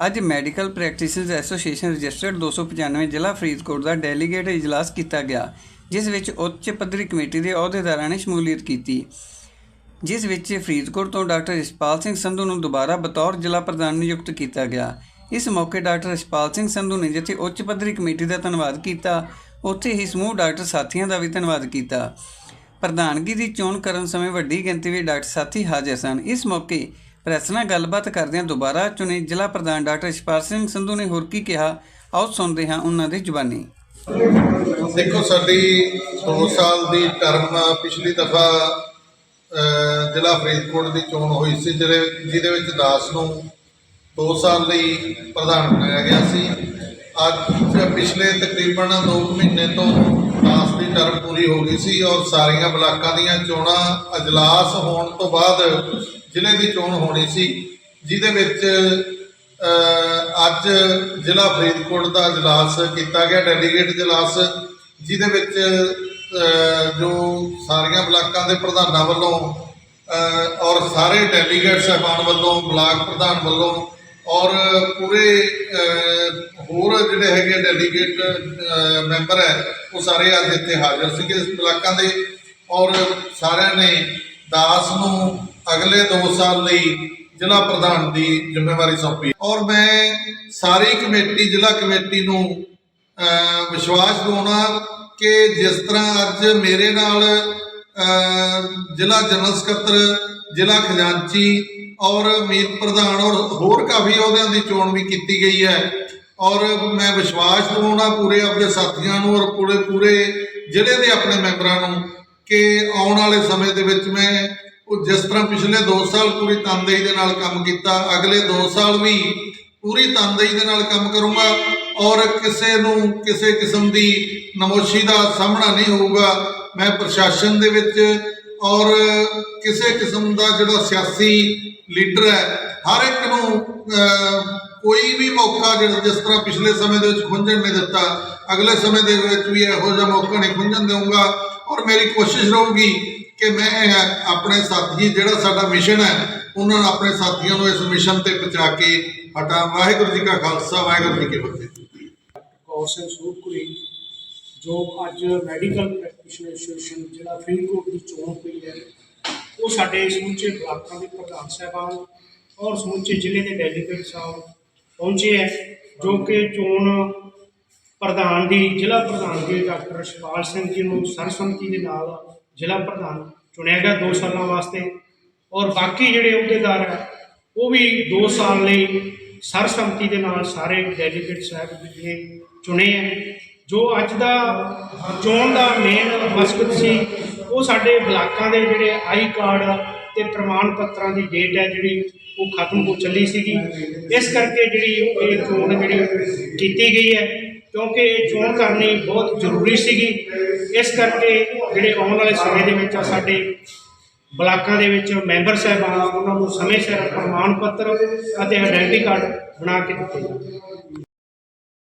ਅੱਜ medical ਪ੍ਰੈਕਟਿਸ਼ਨਰਸ association registered 295 ਜ਼ਿਲ੍ਹਾ ਫਰੀਦਕੋਟ ਦਾ delegate ਇਜਲਾਸ ਕੀਤਾ ਗਿਆ, ਜਿਸ ਵਿੱਚ ਉੱਚ ਪੱਧਰੀ ਕਮੇਟੀ ਦੇ ਅਹੁਦੇਦਾਰਾਂ ਨੇ ਸ਼ਮੂਲੀਅਤ ਕੀਤੀ। ਜਿਸ ਵਿੱਚ ਫਰੀਦਕੋਟ ਤੋਂ ਡਾਕਟਰ ਇਸਪਾਲ ਸਿੰਘ ਸੰਧੂ ਨੂੰ ਦੁਬਾਰਾ ਬਤੌਰ ਜ਼ਿਲ੍ਹਾ ਪ੍ਰਧਾਨ ਨਿਯੁਕਤ ਕੀਤਾ ਗਿਆ। ਇਸ ਮੌਕੇ ਡਾਕਟਰ ਇਸਪਾਲ ਸਿੰਘ ਸੰਧੂ ਨੇ ਜਿੱਥੇ ਉੱਚ ਪੱਧਰੀ ਕਮੇਟੀ ਦਾ ਧੰਨਵਾਦ ਕੀਤਾ, ਉੱਥੇ ਹੀ ਸਮੂਹ ਡਾਕਟਰ ਸਾਥੀਆਂ ਦਾ ਵੀ ਧੰਨਵਾਦ ਕੀਤਾ। ਪ੍ਰਧਾਨਗੀ ਦੀ ਚੋਣ ਕਰਨ ਸਮੇਂ ਵੱਡੀ ਗਿਣਤੀ ਵਿੱਚ ਡਾਕਟਰ ਸਾਥੀ ਹਾਜ਼ਰ ਸਨ। ਇਸ ਮੌਕੇ ਪ੍ਰੈਸ ਨਾਲ ਗੱਲਬਾਤ ਕਰਦਿਆਂ ਦੁਬਾਰਾ ਚੁਣੇ ਜ਼ਿਲ੍ਹਾ ਪ੍ਰਧਾਨ ਡਾਕਟਰ ਇਸਪਾਲ ਸਿੰਘ ਸੰਧੂ ਨੇ ਹੋਰ ਕੀ ਕਿਹਾ, ਆਓ ਸੁਣਦੇ ਹਾਂ ਉਹਨਾਂ ਦੀ ਜ਼ੁਬਾਨੀ। ਦੇਖੋ, ਸਾਡੀ 2 ਸਾਲ ਦੀ ਟਰਮ ਪਿਛਲੀ ਦਫਾ ਜ਼ਿਲ੍ਹਾ ਫਰੀਦਕੋਟ ਦੀ ਚੋਣ ਹੋਈ ਸੀ, ਜਿਹੜੇ ਜਿਹਦੇ ਵਿੱਚ ਦਾਸ ਨੂੰ 2 ਸਾਲ ਲਈ ਪ੍ਰਧਾਨ ਬਣਾਇਆ ਗਿਆ ਸੀ। ਅੱਜ ਪਿਛਲੇ ਤਕਰੀਬਨ 2 ਮਹੀਨੇ ਤੋਂ ਦਾਸ ਦੀ ਟਰਮ ਪੂਰੀ ਹੋ ਗਈ ਸੀ ਔਰ ਸਾਰੀਆਂ ਬਲਾਕਾਂ ਦੀਆਂ ਚੋਣਾਂ ਅਜਲਾਸ ਹੋਣ ਤੋਂ ਬਾਅਦ ਜ਼ਿਲ੍ਹੇ ਦੀ ਚੋਣ ਹੋਣੀ ਸੀ, ਜਿਹਦੇ ਵਿੱਚ ਅੱਜ ਜ਼ਿਲ੍ਹਾ ਫਰੀਦਕੋਟ ਦਾ ਇਜਲਾਸ ਕੀਤਾ ਗਿਆ, ਡੈਲੀਗੇਟ ਇਜਲਾਸ ਜਿਹਦੇ ਵਿੱਚ ਜੋ ਸਾਰੀਆਂ ਬਲਾਕਾਂ ਦੇ ਪ੍ਰਧਾਨਾਂ ਵੱਲੋਂ ਔਰ ਸਾਰੇ ਡੈਲੀਗੇਟ ਸਾਹਿਬਾਨ ਵੱਲੋਂ, ਬਲਾਕ ਪ੍ਰਧਾਨ ਵੱਲੋਂ ਔਰ ਪੂਰੇ ਹੋਰ ਜਿਹੜੇ ਹੈਗੇ ਡੈਲੀਗੇਟ ਮੈਂਬਰ ਹੈ, ਉਹ ਸਾਰੇ ਅੱਜ ਇੱਥੇ ਹਾਜ਼ਰ ਸੀਗੇ ਇਸ ਬਲਾਕਾਂ ਦੇ। ਔਰ ਸਾਰਿਆਂ ਨੇ ਦਾਸ ਨੂੰ ਅਗਲੇ 2 ਸਾਲ ਲਈ ਜ਼ਿਲ੍ਹਾ ਪ੍ਰਧਾਨ ਦੀ ਜ਼ਿੰਮੇਵਾਰੀ ਸੌਂਪੀ। ਔਰ ਮੈਂ ਸਾਰੀ ਕਮੇਟੀ, ਜ਼ਿਲ੍ਹਾ ਕਮੇਟੀ ਨੂੰ ਵਿਸ਼ਵਾਸ ਦਿਵਾਉਣਾ ਕਿ ਜਿਸ ਤਰ੍ਹਾਂ ਅੱਜ ਮੇਰੇ ਨਾਲ ਜ਼ਿਲ੍ਹਾ ਜਨਰਲ ਸਕੱਤਰ, ਜ਼ਿਲ੍ਹਾ ਖਜ਼ਾਨਚੀ ਔਰ ਮੀਤ ਪ੍ਰਧਾਨ ਔਰ ਹੋਰ ਕਾਫੀ ਅਹੁਦਿਆਂ ਦੀ ਚੋਣ ਵੀ ਕੀਤੀ ਗਈ ਹੈ। ਔਰ ਮੈਂ ਵਿਸ਼ਵਾਸ ਦਿਵਾਉਣਾ ਪੂਰੇ ਆਪਣੇ ਸਾਥੀਆਂ ਨੂੰ ਔਰ ਪੂਰੇ ਪੂਰੇ ਜ਼ਿਲ੍ਹੇ ਦੇ ਆਪਣੇ ਮੈਂਬਰਾਂ ਨੂੰ ਕਿ ਆਉਣ ਵਾਲੇ ਸਮੇਂ ਦੇ ਵਿੱਚ ਮੈਂ ਉਹ ਜਿਸ ਤਰ੍ਹਾਂ ਪਿਛਲੇ 2 ਸਾਲ ਪੂਰੀ ਤਨਦੇਹੀ ਦੇ ਨਾਲ ਕੰਮ ਕੀਤਾ, ਅਗਲੇ 2 ਸਾਲ ਵੀ ਪੂਰੀ ਤਨਦੇਹੀ ਦੇ ਨਾਲ ਕੰਮ ਕਰੂੰਗਾ ਔਰ ਕਿਸੇ ਨੂੰ ਕਿਸੇ ਕਿਸਮ ਦੀ ਨਮੋਸ਼ੀ ਦਾ ਸਾਹਮਣਾ ਨਹੀਂ ਹੋਊਗਾ। ਮੈਂ ਪ੍ਰਸ਼ਾਸਨ ਦੇ ਵਿੱਚ ਔਰ ਕਿਸੇ ਕਿਸਮ ਦਾ ਜਿਹੜਾ ਸਿਆਸੀ ਲੀਡਰ ਹੈ, ਹਰ ਇੱਕ ਨੂੰ ਕੋਈ ਵੀ ਮੌਕਾ ਜਿਹੜਾ ਜਿਸ ਤਰ੍ਹਾਂ ਪਿਛਲੇ ਸਮੇਂ ਦੇ ਵਿੱਚ ਖੁੰਝਣ ਨਹੀਂ ਦਿੱਤਾ, ਅਗਲੇ ਸਮੇਂ ਦੇ ਵਿੱਚ ਵੀ ਇਹੋ ਜਿਹਾ ਮੌਕਾ ਨਹੀਂ ਖੁੰਝਣ ਦੇਵਾਂਗਾ ਔਰ ਮੇਰੀ ਕੋਸ਼ਿਸ਼ ਰਹੂਗੀ ਕਿ ਮੈਂ ਆਪਣੇ ਸਾਥੀ, ਜਿਹੜਾ ਸਾਡਾ ਮਿਸ਼ਨ ਹੈ, ਉਹਨਾਂ ਨੂੰ ਆਪਣੇ ਸਾਥੀਆਂ ਨੂੰ ਇਸ ਮਿਸ਼ਨ ਤੇ ਪਹੁੰਚਾ ਕੇ ਹਟਾ ਵਾਹਿਗੁਰੂ ਜੀ ਕਾ ਖਾਲਸਾ, ਵਾਹਿਗੁਰੂ ਜੀ ਕੀ ਫਤਿਹ। ਕੌਰ ਸਿੰਘ ਜੋ ਅੱਜ ਮੈਡੀਕਲ ਪ੍ਰੈਕਟੀਸ਼ਨਰ ਐਸੋਸੀਏਸ਼ਨ ਜ਼ਿਲ੍ਹਾ ਫਰੀਦਕੋਟ ਦੀ ਚੋਣ ਹੋਈ ਹੈ, ਉਹ ਸਾਡੇ ਸਮੁੱਚੇ ਬਲਾਕਾਂ ਦੇ ਪ੍ਰਧਾਨ ਸਾਹਿਬਾਨ ਔਰ ਸਮੁੱਚੇ ਜ਼ਿਲ੍ਹੇ ਦੇ ਡੈਲੀਗੇਟ ਸਾਹਿਬ ਪਹੁੰਚੇ ਹੈ, ਜੋ ਕਿ ਚੋਣ ਪ੍ਰਧਾਨ ਦੀ, ਜ਼ਿਲ੍ਹਾ ਪ੍ਰਧਾਨ ਦੀ ਡਾਕਟਰ ਸ਼ਪਾਲ ਸਿੰਘ ਜੀ ਨੂੰ ਸਰਸੰਮਤੀ ਦੇ ਨਾਲ ਜ਼ਿਲ੍ਹਾ ਪ੍ਰਧਾਨ ਚੁਣਿਆ ਗਿਆ 2 ਸਾਲਾਂ ਵਾਸਤੇ ਔਰ ਬਾਕੀ ਜਿਹੜੇ ਅਹੁਦੇਦਾਰ ਹੈ, ਉਹ ਵੀ 2 ਸਾਲ ਲਈ ਸਰਬਸੰਮਤੀ ਦੇ ਨਾਲ ਸਾਰੇ ਡੈਲੀਗੇਟ ਸਾਹਿਬ ਜਿਹੜੇ ਚੁਣੇ ਹੈ। ਜੋ ਅੱਜ ਦਾ ਚੋਣ ਦਾ ਮੇਨ ਮਕਸਦ ਸੀ, ਉਹ ਸਾਡੇ ਬਲਾਕਾਂ ਦੇ ਜਿਹੜੇ ਆਈ ਕਾਰਡ ਤੇ ਪ੍ਰਮਾਣ ਪੱਤਰਾਂ ਦੀ ਡੇਟ ਹੈ ਜਿਹੜੀ, ਉਹ ਖਤਮ ਹੋ ਚੱਲੀ ਸੀਗੀ। ਇਸ ਕਰਕੇ ਜਿਹੜੀ ਇਹ ਚੋਣ ਜਿਹੜੀ ਕੀਤੀ ਗਈ ਹੈ, ਕਿਉਂਕਿ ਇਹ ਚੋਣ ਕਰਨੀ ਬਹੁਤ ਜ਼ਰੂਰੀ ਸੀਗੀ। ਇਸ ਕਰਕੇ ਜਿਹੜੇ ਆਉਣ ਵਾਲੇ ਸਮੇਂ ਦੇ ਵਿੱਚ ਆ ਸਾਡੇ ਬਲਾਕਾਂ ਦੇ ਵਿੱਚ ਮੈਂਬਰ ਸਾਹਿਬਾਨ, ਉਹਨਾਂ ਨੂੰ ਸਮੇਂ ਸਿਰ ਪ੍ਰਮਾਣ ਪੱਤਰ ਅਤੇ ਆਇਡੈਂਟੀ ਕਾਰਡ ਬਣਾ ਕੇ ਦਿੱਤੇ